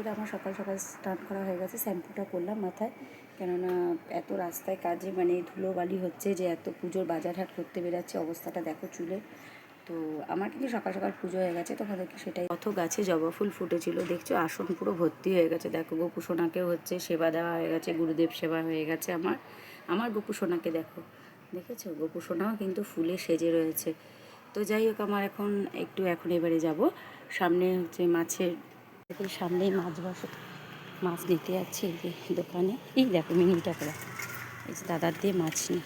ওটা আমার সকাল সকাল স্নান করা হয়ে গেছে, শ্যাম্পুটা করলাম মাথায়। কেননা এত রাস্তায় কাজে মানে ধুলোবালি হচ্ছে যে এত পুজোর বাজার হাট করতে বেরাচ্ছে, অবস্থাটা দেখো চুলে। তো আমার কিন্তু সকাল সকাল পুজো হয়ে গেছে তোমাদেরকে সেটাই। কত গাছে জবা ফুল ফুটেছিল, দেখছ? আসন পুরো ভর্তি হয়ে গেছে। দেখো গোপুসোনাকেও হচ্ছে সেবা দেওয়া হয়ে গেছে, গুরুদেব সেবা হয়ে গেছে আমার। আমার গোপুসোনাকে দেখো, দেখেছ? গোপুসোনাও কিন্তু ফুলে সেজে রয়েছে। তো যাই হোক, আমার এখন একটু, এখন এবারে যাব। সামনে হচ্ছে মাছের এই সামনেই মাছ বসে, মাছ নিতে যাচ্ছে এই দোকানে। এই দেখো মিনিটা করে। এই যে দাদার দিয়ে মাছ নিই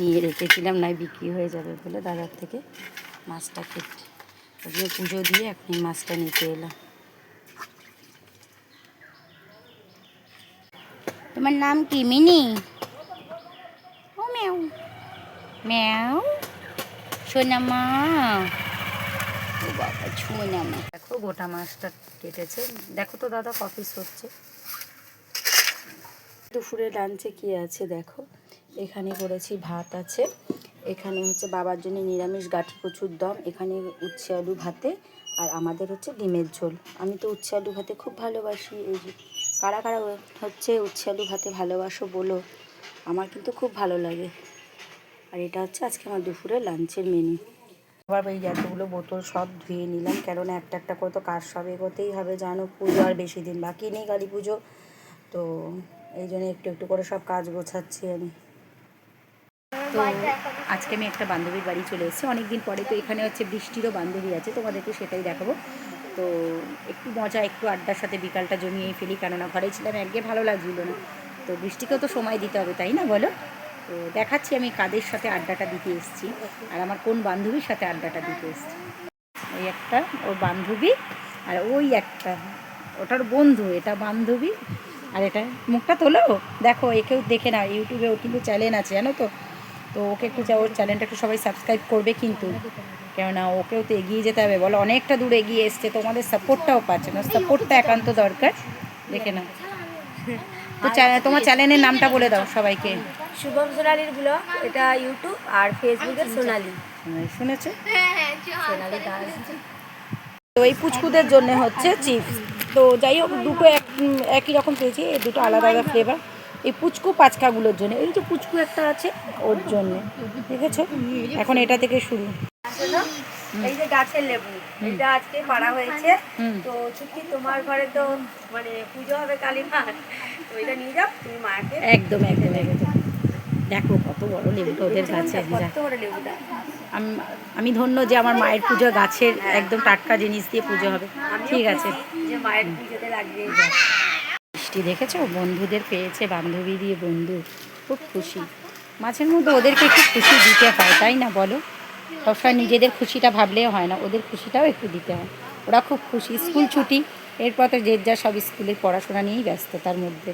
নিয়ে রেখেছিলাম, নাই বিক্রি হয়ে যাবে বলে দাদার থেকে মাছটা কেটে। জন্য পুজো দিয়ে এখন মাছটা নিতে এলাম। তোমার নাম কি, মিনি? ও ম্যাও। ম্যাও? সোনা মা। ও বাবা, ছুঁয়ে না দেখো, গোটা মাছটা কেটেছে। দেখো তো দাদা কফি হচ্ছে। দুপুরে লাঞ্চে কি আছে দেখো? এখানে করেছি ভাত আছে। এখানে হচ্ছে বাবার জন্য নিরামিষ গাঠি কচুর দম, এখানে উচ্ছে আলু ভাতে, আর আমাদের হচ্ছে ডিমের ঝোল। আমি তো উচ্ছে আলু ভাতে খুব ভালোবাসি, এই যে কারা কারা হচ্ছে উচ্ছে আলু ভাতে ভালোবাসো বলো? আমার কিন্তু খুব ভালো লাগে। আর এটা হচ্ছে আজকে আমার দুপুরে লাঞ্চের মেনু আবার এই এতগুলো বোতল সব ধুয়ে নিলাম। কেননা একটা একটা করে তো কাজ সব এগোতেই হবে, জানো? পুজো আর বেশি দিন বাকি নেই কালী পুজো। তো এই জন্য একটু একটু করে সব কাজ গোছাচ্ছি আমি। তো আজকে আমি একটা বান্ধবীর বাড়ি চলে এসেছি। অনেক দিন পরে তো এখানে হচ্ছে বৃষ্টিরও বান্ধবী আছে, তোমাদেরকে সেটাই দেখাবো। তো একটু মজা, একটু আড্ডার সাথে বিকালটা জমিয়ে ফেলি, কেননা ঘরে ছিলাম একগে ভালো লাগছিল না। তো বৃষ্টিকেও তো সময় দিতে হবে, তাই না বলো? তো দেখাচ্ছি আমি কাদের সাথে আড্ডাটা দিতে এসেছি আর আমার কোন বান্ধবীর সাথে আড্ডাটা দিতে এসেছি। ওই একটা ওর বান্ধবী আর ওই একটা, ওটার বন্ধু, এটা বান্ধবী আর এটা, মুখটা তোলো। দেখো একেও দেখে না, ইউটিউবে ওর কিন্তু চ্যানেল আছে, জানো তো? তো ওকে একটু ওর চ্যানেলটা একটু সবাই সাবস্ক্রাইব করবে কিন্তু। কেননা ওকেও তো এগিয়ে যেতে হবে। বলো, অনেকটা দূর এগিয়ে এসছে, তোমাদের সাপোর্টটাও পাচ্ছে না। সাপোর্টটা একান্ত দরকার। দেখে না তো তোমার চ্যানেলের নামটা বলে দাও সবাইকে। শুভম সোনালির ব্লগ এটা ইউটিউব আর ফেসবুকে সোনালি। শুনেছো? সোনালি দাস তো এই পুচকুদের জন্য হচ্ছে চিপস। তো যাই হোক দুটো এক একই রকম পেয়েছি এই দুটো আলাদা আলাদা ফ্লেভার এই পুচকু পাচকাগুলোর জন্য এই যে পুচকু একটা আছে ওর জন্য দেখেছ? এখন এটা থেকে শুরু। এই যে গাছের লেবু এটা আজকে পাড়া হয়েছে। তো ছুটি তোমার ঘরে তো মানে পুজো হবে কালী মার। তো নিয়ে যাও তুমি মাকে একদম একদম একদম। দেখো কত বড় লেবুটা ওদের গাছে আমি আমি ধন্য যে আমার মায়ের পুজো গাছের একদম টাটকা জিনিস দিয়ে পুজো হবে। ঠিক আছে। যে মায়ের পুজোতে লাগবে মিষ্টি দেখেছ? বন্ধুদের পেয়েছে বান্ধবী দিয়ে বন্ধু। খুব খুশি। মাঝের মধ্যে ওদেরকে একটু খুশি দিতে হয় তাই না বলো? সবসময় নিজেদের খুশিটা ভাবলেও হয় না ওদের খুশিটাও একটু দিতে হয়। ওরা খুব খুশি। স্কুল ছুটি এরপর তো যে যা সব স্কুলের পড়াশোনা নিয়েই ব্যস্ত তার মধ্যে।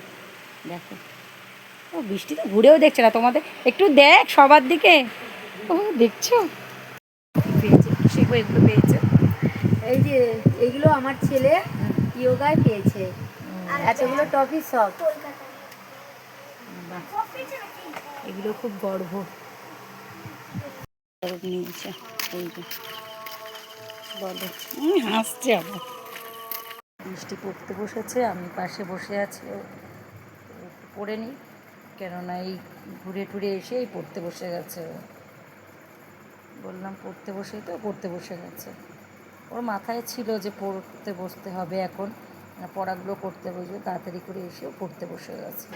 দেখো। ও বৃষ্টি তো ঘুরেও দেখছে না তোমাদের। একটু দেখ সবার দিকে। ও দেখছ? পেয়েছে। সেগুলো এগুলো পেয়েছে। এই যে এগুলো আমার ছেলে ইয়োগায় পেয়েছে। এতগুলো টফি সব। এগুলো খুব গর্ব। নিয়েছে। এই যে। বলো। হাসছে আবার। মিষ্টি পড়তে বসেছে, আমি পাশে বসে আছি পড়ে নিই কেননা এই ঘুরে টুরে এসেই পড়তে বসে গেছে বললাম, পড়তে বসেই তো, পড়তে বসে গেছে। ওর মাথায় ছিল যে পড়তে বসতে হবে এখন, পড়াগুলো করতে বসবে, তাড়াতাড়ি করে এসেও পড়তে বসে গেছে।